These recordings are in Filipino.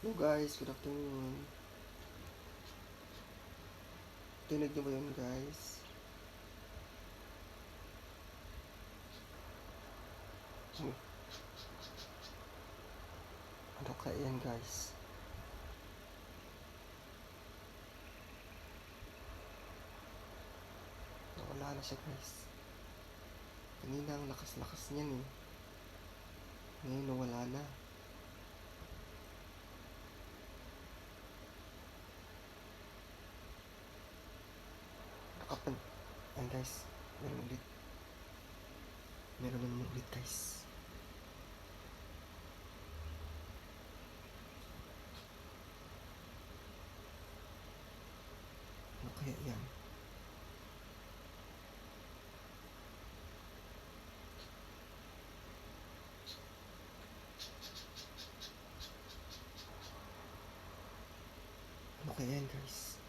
Hello guys, good afternoon. Tinig niyo ba yun guys? Hmm. Ano kaya yan guys? Nawala na siya guys. Kanina ang lakas-lakas niyan eh. Ngayon nawala na. Nakapan... Ayan guys, meron ulit. Meron na naman ulit guys. Ano kaya yan? Ano kaya yan guys?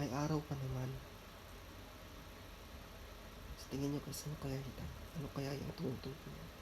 May araw pa naman. Sa tingin niyo guys, ano kaya ito? Ano kaya yung tumutubo niya?